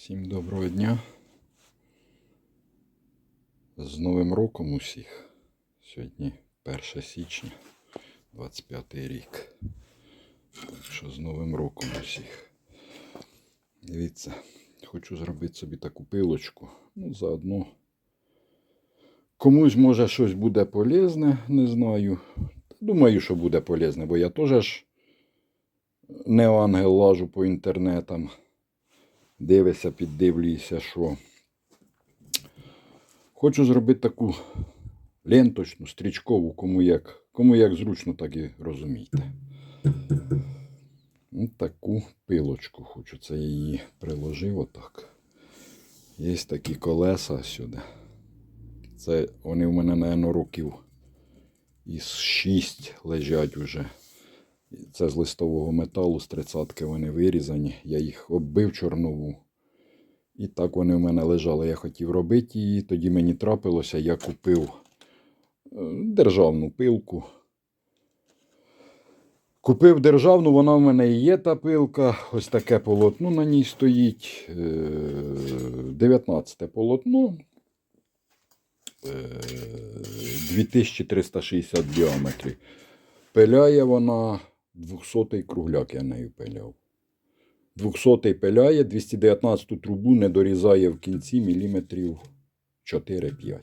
Всім доброго дня. З Новим роком усіх. Сьогодні 1 січня, 25 рік. Так що з Новим роком усіх. Дивіться, хочу зробити собі таку пилочку. Ну, заодно. Комусь може щось буде полезне, не знаю. Думаю, що буде полезне, бо я теж не ангел лажу по інтернетам дивишся, піддивлюєшся, що. Хочу зробити таку ленточну, стрічкову, кому як, кому як зручно, так і розумійте. Ось таку пилочку хочу. Це я її приложив отак. Є такі колеса сюди. Це вони в мене, напевно, років із 6 лежать уже. Це з листового металу, з тридцятки вони вирізані. Я їх оббив чорнову. І так вони в мене лежали. Я хотів робити її. Тоді мені трапилося, я купив е, державну пилку. Купив державну, вона в мене і є та пилка. Ось таке полотно на ній стоїть. Е, 19 полотно. Е, 2360 діаметрів. Пиляє вона 200 кругляк, я нею пиляв. 200 пиляє, 219-ту трубу не дорізає в кінці міліметрів 4-5.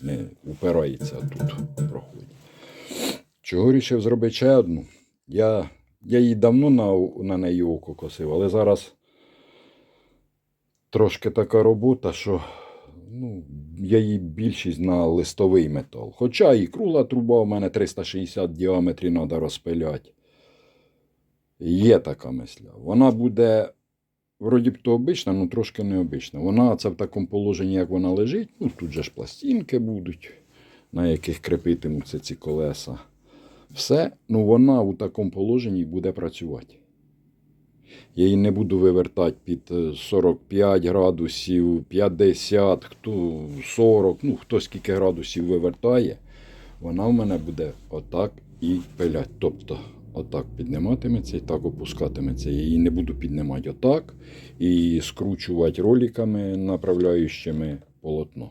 Не упирається тут проходить. Чого вирішив зробити ще одну? Я, я її давно на, на неї око косив, але зараз трошки така робота, що ну, я її більшість на листовий метал. Хоча і кругла труба у мене 360 діаметрів треба розпиляти. Є така мисля. Вона буде, вроді б то обична, але трошки необична. Вона це в такому положенні, як вона лежить. Ну, тут же ж пластинки будуть, на яких крепитимуться ці колеса. Все, ну вона у такому положенні буде працювати. Я її не буду вивертати під е, 45 градусів, 50, хто 40, ну хто скільки градусів вивертає, вона в мене буде отак і пилять. Тобто отак підніматиметься і так опускатиметься. Її не буду піднімати отак і скручувати роликами, направляючими полотно.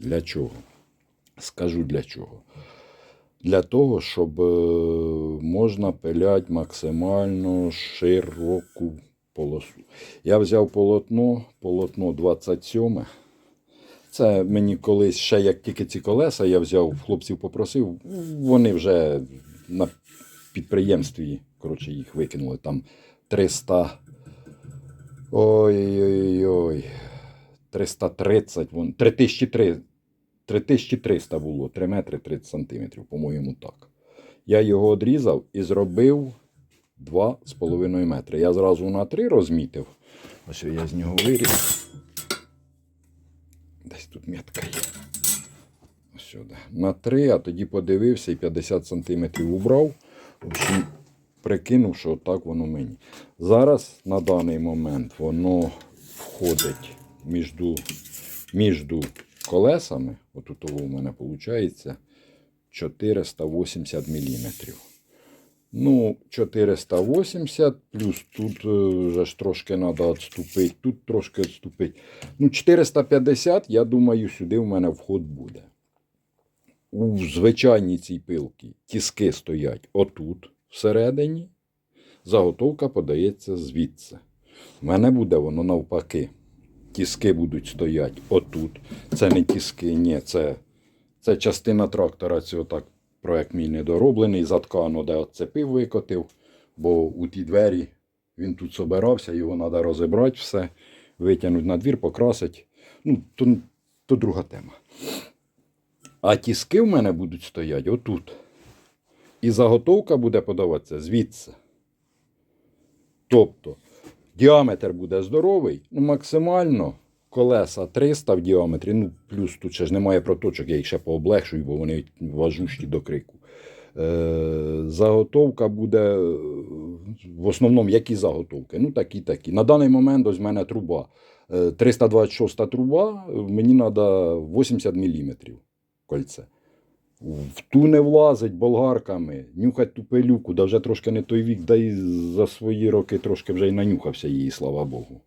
Для чого? Скажу для чого. Для того, щоб е, можна пиляти максимально широку полосу. Я взяв полотно, полотно 27. Це мені колись ще як тільки ці колеса я взяв, хлопців попросив, вони вже на підприємстві, коротше, їх викинули там 300. Ой-ой-ой. 330, вон, 3300. 3300 було, 3 метри 30 сантиметрів, по-моєму, так. Я його одрізав і зробив 2,5 метри. Я зразу на 3 розмітив. Ось я з нього виріс. Десь тут метка є. Сюди. На 3, а тоді подивився і 50 сантиметрів убрав. В общем, прикинув, що так воно мені. Зараз на даний момент воно входить між, між колесами, отут у мене виходить 480 мм. Ну, 480, плюс тут е, вже ж трошки треба відступити, тут трошки відступити. Ну, 450, я думаю, сюди в мене вход буде. У звичайній цій пилці тіски стоять отут, всередині. Заготовка подається звідси. У мене буде воно навпаки тіски будуть стояти отут. Це не тіски, ні, це, це частина трактора. Цього так проект мій недороблений. Заткано, де отцепив, викотив, бо у ті двері він тут собирався, його треба розібрати все, витягнути на двір, покрасити. Ну, то, то друга тема. А тіски в мене будуть стояти отут. І заготовка буде подаватися звідси. Тобто, Діаметр буде здоровий, ну максимально колеса 300 в діаметрі, ну плюс тут ще ж немає проточок, я їх ще пооблегшую, бо вони важущі до крику. Е, заготовка буде е, в основному які заготовки? Ну такі такі. На даний момент ось в мене труба. Е, 326 труба, мені треба 80 мм кольце. В ту не влазить болгарками, нюхать ту пилюку, да вже трошки не той вік, да і за свої роки трошки вже й нанюхався її, слава Богу.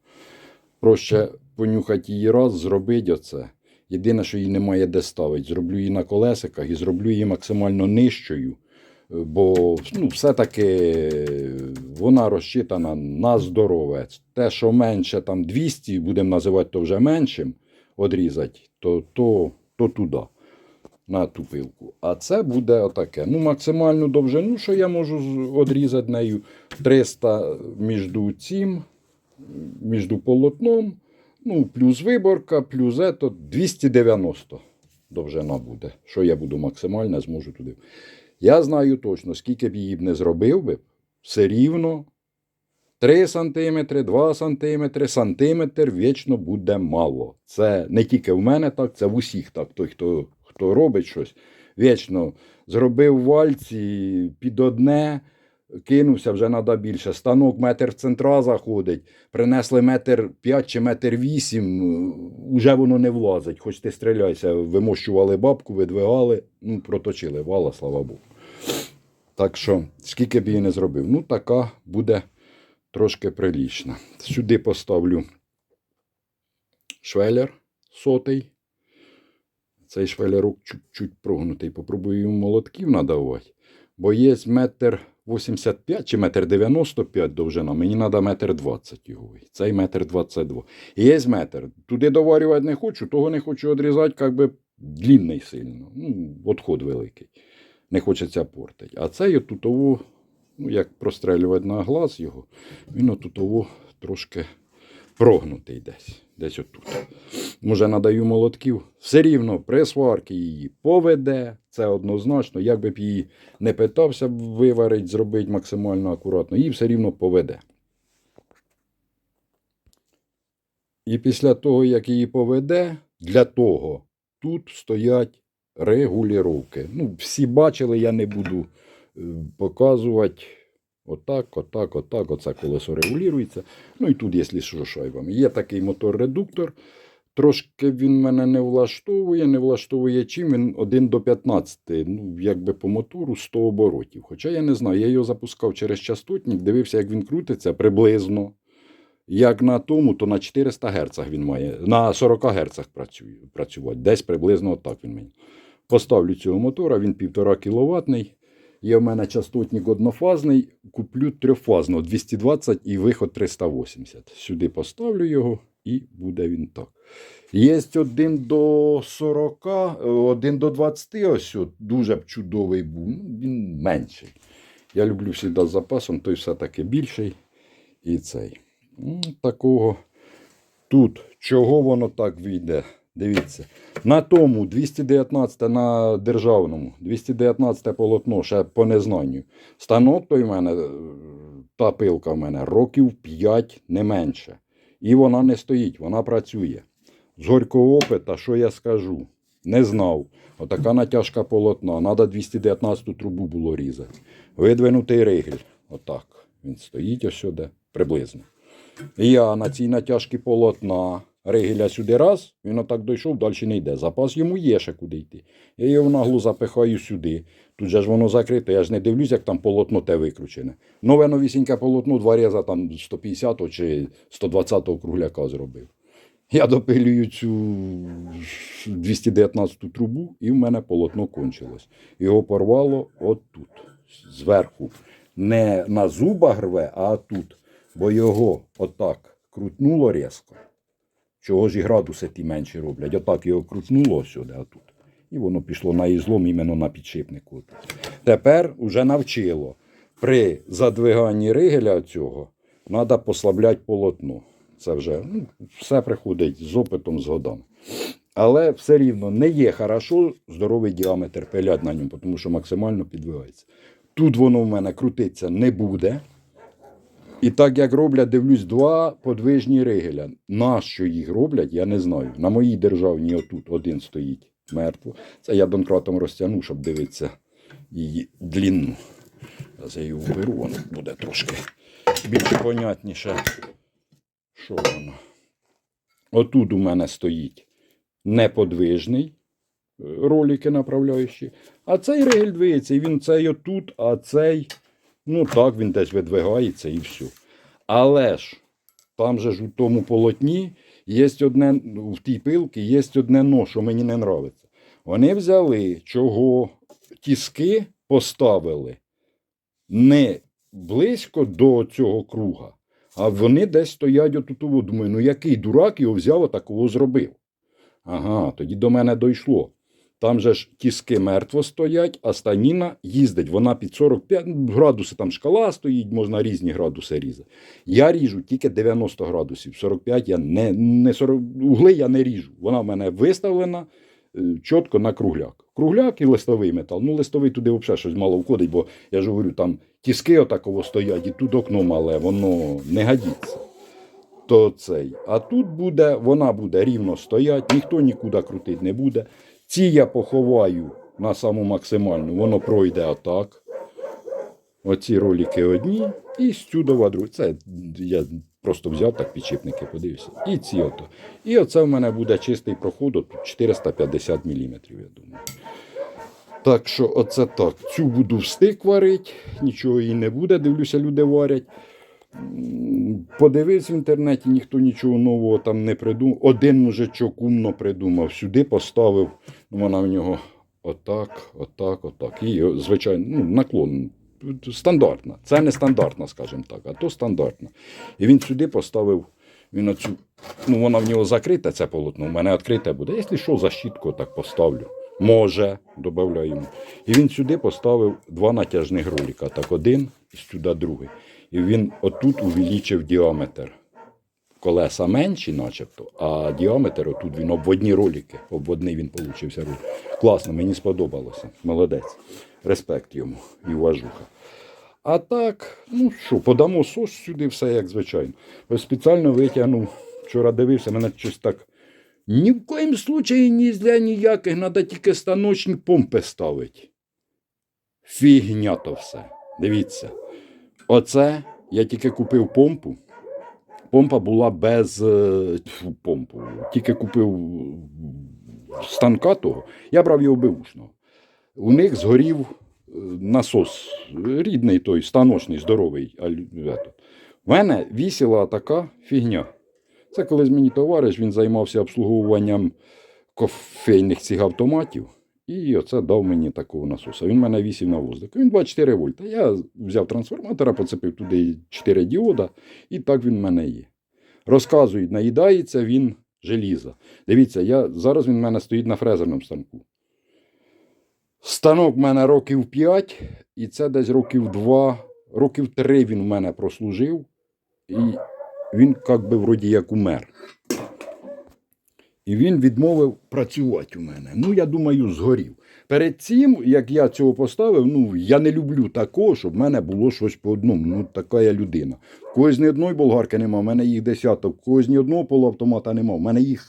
Проще понюхати її раз, зробити оце. Єдине, що її немає де ставити. Зроблю її на колесиках і зроблю її максимально нижчою. Бо ну, все-таки вона розчитана на здорове. Те, що менше там 200, будемо називати то вже меншим, одрізати, то, то, то туди, на ту пилку. А це буде отаке. Ну, максимальну довжину, що я можу одрізати нею 300 між цим, між полотном, ну, плюс виборка, плюс ето, 290 довжина буде. Що я буду максимально зможу туди. Я знаю точно, скільки б її б не зробив би, все рівно 3 см, 2 см, сантиметр вічно буде мало. Це не тільки в мене так, це в усіх так. Той, хто, хто робить щось, вічно зробив вальці під одне, кинувся, вже треба більше. Станок метр в центра заходить, принесли метр 5 чи метр 8, уже воно не влазить. Хоч ти стріляйся, вимощували бабку, видвигали, ну, проточили, вала, слава Богу. Так що, скільки б її не зробив, ну така буде трошки прилічна. Сюди поставлю швелер сотий. Цей швелерок чуть-чуть прогнутий. Попробую йому молотків надавати. Бо є метр 85 чи метр 95 довжина. Мені треба метр 20 його. Цей метр 22. І є метр. Туди доварювати не хочу, того не хочу відрізати, як би длінний сильно. Ну, відход великий. Не хочеться портити. А цей отутово, ну, як прострелювати на глаз його, він отутово трошки прогнутий десь. Десь отут. Може, надаю молотків. Все рівно при сварці її поведе. Це однозначно. Як би б її не питався б виварити, зробити максимально акуратно, її все рівно поведе. І після того, як її поведе, для того тут стоять регулювання. Ну, всі бачили, я не буду е, показувати. Отак, отак, отак, оце колесо регулюється. Ну і тут, якщо що, шайбами. Є такий мотор-редуктор. Трошки він мене не влаштовує, не влаштовує чим. Він 1 до 15, ну, якби по мотору 100 оборотів. Хоча я не знаю, я його запускав через частотник, дивився, як він крутиться приблизно. Як на тому, то на 400 Гц він має, на 40 Гц працює, працювати. Десь приблизно отак він мені. Поставлю цього мотора, він 1,5 кВт. Є в мене частотник однофазний, куплю трьохфазного 220 і виход 380. Сюди поставлю його і буде він так. Є 1 до 40, е, 1 до 20, ось дуже б чудовий був. Ну, він менший. Я люблю завжди з запасом, той все-таки більший. І цей. Такого. Тут, чого воно так вийде? Дивіться. На тому 219 на державному, 219 полотно, ще по незнанню. Станок той в мене, е, та пилка в мене, років 5 не менше. І вона не стоїть, вона працює. З горького опита, що я скажу? Не знав. Отака натяжка полотна. Надо 219 трубу було різати. Видвинутий ригель. Отак. Він стоїть ось сюди, приблизно. І я на цій натяжці полотна ригеля сюди раз, він отак дійшов, далі не йде. Запас йому є ще куди йти. Я його нагло запихаю сюди. Тут же ж воно закрите, я ж не дивлюсь, як там полотно те викручене. Нове новісіньке полотно, два різа там 150 чи 120 кругляка зробив. Я допилюю цю 219 трубу, і в мене полотно кончилось. Його порвало отут, зверху. Не на зубах рве, а тут. Бо його отак крутнуло різко. Чого ж і градуси ті менші роблять. Отак його крутнуло сюди, а тут. І воно пішло на ізлом іменно на підшипнику. Тепер уже навчило. При задвиганні ригеля цього треба послабляти полотно. Це вже ну, все приходить з опитом, з годами. Але все рівно не є хорошо здоровий діаметр пилять на ньому, тому що максимально підвигається. Тут воно в мене крутиться не буде. І так як роблять, дивлюсь, два подвижні ригеля. Нащо їх роблять, я не знаю. На моїй державній отут один стоїть мертво. Це я донкратом розтягну, щоб дивитися її длинну. Зараз я її вберу, воно буде трошки більш понятніше. Що воно? Отут у мене стоїть неподвижний е, ролики направляючі. А цей ригель двиється, і він цей отут, а цей, ну так, він десь видвигається і все. Але ж там же ж у тому полотні є одне, в тій пилці є одне но, що мені не подобається. Вони взяли, чого тіски поставили не близько до цього круга, а вони десь стоять отут. Думаю, ну який дурак його взяв, такого зробив. Ага, тоді до мене дійшло. Там же ж тіски мертво стоять, а станіна їздить. Вона під 45 ну, градуси, там шкала стоїть, можна різні градуси різати. Я ріжу тільки 90 градусів. 45 я не, не 40, угли я не ріжу. Вона в мене виставлена е, чітко на кругляк. Кругляк і листовий метал. Ну, листовий туди взагалі щось мало входить, бо я ж говорю, там тіски отаково стоять, і тут окно мале, воно не годиться. То цей. А тут буде, вона буде рівно стоять, ніхто нікуди крутити не буде. Ці я поховаю на саму максимальну, воно пройде отак. Оці ролики одні, і сюдова друга. Це я просто взяв так підшипники, подивився. І ці ото. І оце в мене буде чистий проход, от 450 мм, я думаю. Так що оце так. Цю буду в стик варити, нічого і не буде. Дивлюся, люди варять. Подивився в інтернеті, ніхто нічого нового там не придумав. Один мужичок умно придумав, сюди поставив, ну, вона в нього отак, отак, отак. І, звичайно, ну, наклон. Стандартна. Це не стандартна, скажімо так, а то стандартна. І він сюди поставив, він оцю, ну вона в нього закрита, це полотно, у мене відкрите буде. Якщо що, защітку так поставлю. Може, додаю йому. І він сюди поставив два натяжних ролика. Так один і сюди другий. І він отут увеличив діаметр. Колеса менші, начебто, а діаметр отут він обводні ролики. Обводний він получився. Класно, мені сподобалося. Молодець. Респект йому і уважуха. А так, ну що, подамо сос сюди, все як звичайно. Ось спеціально витягнув. Вчора дивився, мене щось так. Ні в коїм случаї ні зля ніяких, треба тільки станочні помпи ставити. Фігня то все. Дивіться. Оце я тільки купив помпу. Помпа була без е, тьфу, помпу. Тільки купив станка того. Я брав його беушного. У них згорів е, насос, рідний той, станочний, здоровий. В мене вісіла така фігня. Це колись мені товариш, він займався обслуговуванням кофейних цих автоматів. І оце дав мені такого насоса. Він мене вісів на воздух. Він 24 вольта. Я взяв трансформатора, поцепив туди 4 діода, і так він в мене є. Розказують, наїдається він желіза. Дивіться, я, зараз він в мене стоїть на фрезерному станку. Станок в мене років 5, і це десь років 2, років 3 він в мене прослужив. І він як би вроді як умер. І він відмовив працювати у мене. Ну, я думаю, згорів. Перед цим, як я цього поставив, ну я не люблю такого, щоб в мене було щось по одному. Ну, така я людина. В когось ні одної болгарки нема, в мене їх десяток, в когось ні одного полуавтомата нема. В мене їх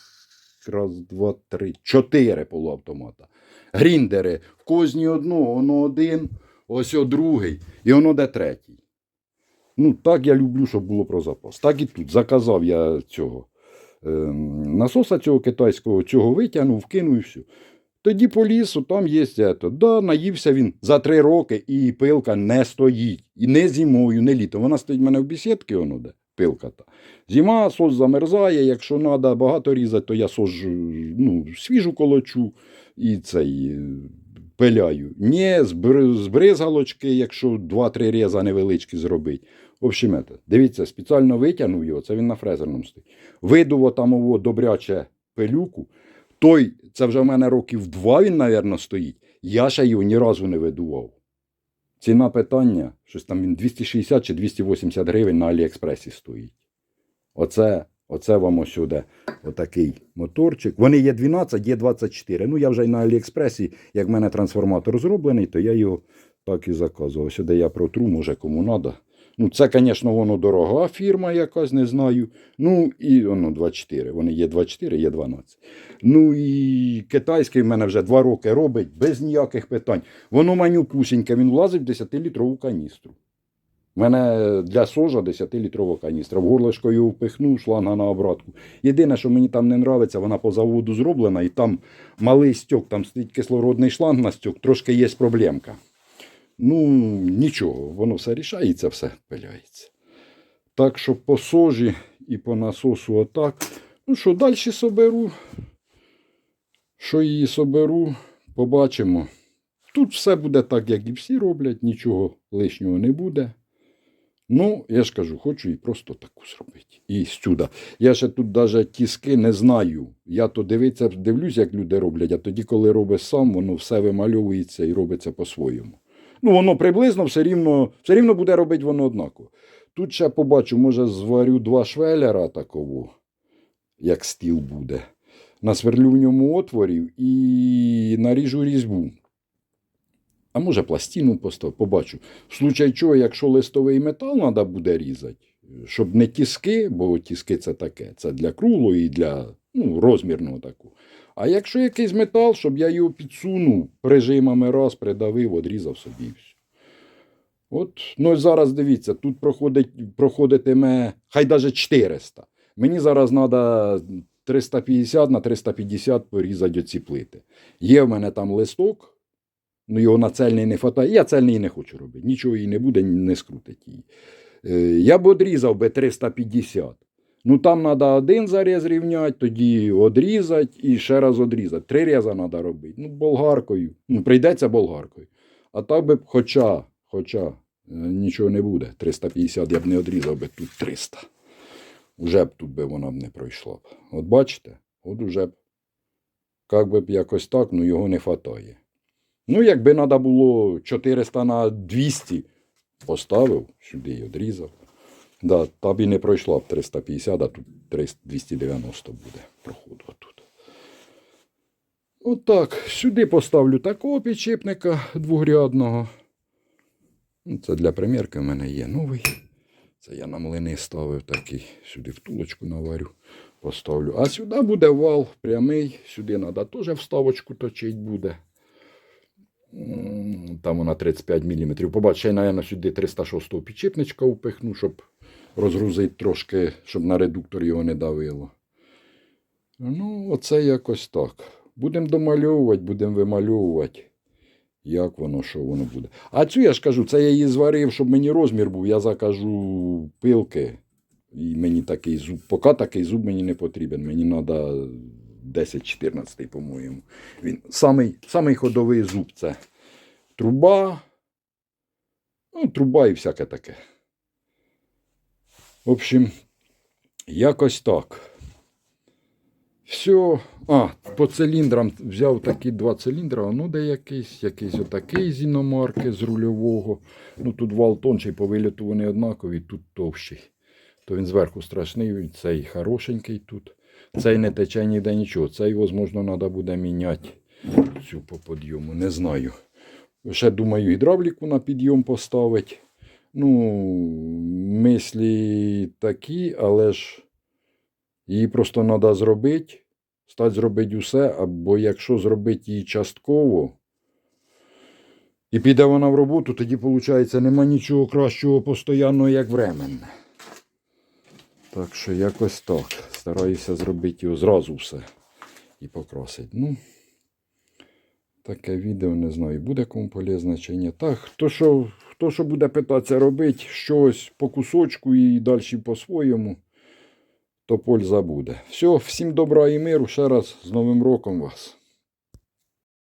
раз, два, три, чотири полуавтомата. Гріндери, в когось ні одного, воно один, ось о другий, і воно де третій. Ну, так я люблю, щоб було про запас. Так і тут. Заказав я цього насоса цього китайського, цього витягнув, вкинув і все. Тоді по лісу, там є це. Да, наївся він за три роки, і пилка не стоїть. І не зимою, не літом. Вона стоїть в мене в бесідці, воно де, пилка та. Зима, сос замерзає, якщо треба багато різати, то я сос ну, свіжу колочу і цей е, пиляю. Ні, з бри- якщо 2-3 різа невеличкі зробити. В общем, это, дивіться, спеціально витягнув його, це він на фрезерному стоїть. Видуво там ово добряче пилюку. Той, це вже в мене років два він, мабуть, стоїть. Я ще його ні разу не видував. Ціна питання, щось там він 260 чи 280 гривень на Аліекспресі стоїть. Оце, оце вам ось сюди отакий моторчик. Вони є 12, є 24. Ну, я вже й на Аліекспресі, як в мене трансформатор зроблений, то я його так і заказував. Сюди я протру, може кому треба. Ну, це, звісно, воно дорога фірма якась, не знаю. Ну, і воно 24. Вони є 24, є 12. Ну і китайський в мене вже два роки робить без ніяких питань. Воно манюпусіньке, він влазить в 10-літрову каністру. У мене для сожа 10-літрова каністра. В горлишко його впихнув, шланга на обратку. Єдине, що мені там не подобається, вона по заводу зроблена, і там малий стьок, там стоїть кислородний шланг на стьок, трошки є проблемка. Ну, нічого, воно все рішається, все пиляється. Так що по сожі і по насосу отак. Ну що, далі соберу. Що її соберу, побачимо. Тут все буде так, як і всі роблять, нічого лишнього не буде. Ну, я ж кажу, хочу і просто таку зробити. І сюди. Я ще тут навіть тіски не знаю. Я то дивиться, дивлюсь, як люди роблять, а тоді, коли робиш сам, воно все вимальовується і робиться по-своєму. Ну, воно приблизно все рівно, все рівно буде робити воно однаково. Тут ще побачу, може, зварю два швелера такого, як стіл буде. Насверлю в ньому отворів і наріжу різьбу. А може пластину поставити, побачу. В случай чого, якщо листовий метал треба буде різати, щоб не тіски, бо тіски це таке, це для круглого і для ну, розмірного таку. А якщо якийсь метал, щоб я його підсунув прижимами раз, придавив, одрізав собі все. От, ну зараз дивіться, тут проходить, проходитиме, хай навіть 400. Мені зараз треба 350 на 350 порізати оці плити. Є в мене там листок, Ну, його на цельний не хватає. Я цельний не хочу робити. Нічого їй не буде, не скрутить її. Е, Я б одрізав би 350. Ну там треба один заріз рівняти, тоді одрізати і ще раз одрізати. Три різа треба робити. Ну, болгаркою. Ну, прийдеться болгаркою. А так би, хоча, хоча е, нічого не буде. 350 я б не одрізав би тут 300. Уже б тут би вона б не пройшла. От бачите? От уже б. Як би б якось так, ну його не вистачає. Ну, якби треба було 400 на 200, поставив, сюди й одрізав. Да, та б і не пройшла б 350, а тут 290 буде проходу тут. Отак, сюди поставлю такого підшипника двогрядного. Ну, Це для примірки в мене є новий. Це я на млини ставив такий, сюди втулочку наварю, поставлю. А сюди буде вал прямий, сюди треба теж вставочку точити буде. Там вона 35 мм. Побачу, я, сюди 306 підчепничка упихну, щоб розгрузити трошки, щоб на редуктор його не давило. Ну, оце якось так. Будемо домальовувати, будемо вимальовувати. Як воно, що воно буде. А цю я ж кажу, це я її зварив, щоб мені розмір був. Я закажу пилки. І мені такий зуб. Поки такий зуб мені не потрібен. Мені треба 10-14, по-моєму. Він самий, самий ходовий зуб це труба. Ну, труба і всяке таке. В общем, якось так. Все. А, по циліндрам взяв такі два циліндри, ну де якийсь, якийсь отакий з іномарки, з рульового. Ну тут вал тонший, по виліту вони однакові, тут товщий. То він зверху страшний, цей хорошенький тут. Цей не тече ніде нічого. Цей, можливо, треба буде міняти цю по підйому. Не знаю. Ще думаю, гідравліку на підйом поставити. Ну, мислі такі, але ж її просто треба зробити. Стать зробити усе, або якщо зробити її частково, і піде вона в роботу, тоді, виходить, нема нічого кращого постійного, як временне. Так що якось так. Стараюся зробити його зразу все і покрасити. Ну, таке відео не знаю, буде кому полезне чи ні. Так, хто що, хто що буде питатися робити щось по кусочку і далі по-своєму, то польза буде. Все, всім добра і миру. Ще раз з Новим роком вас.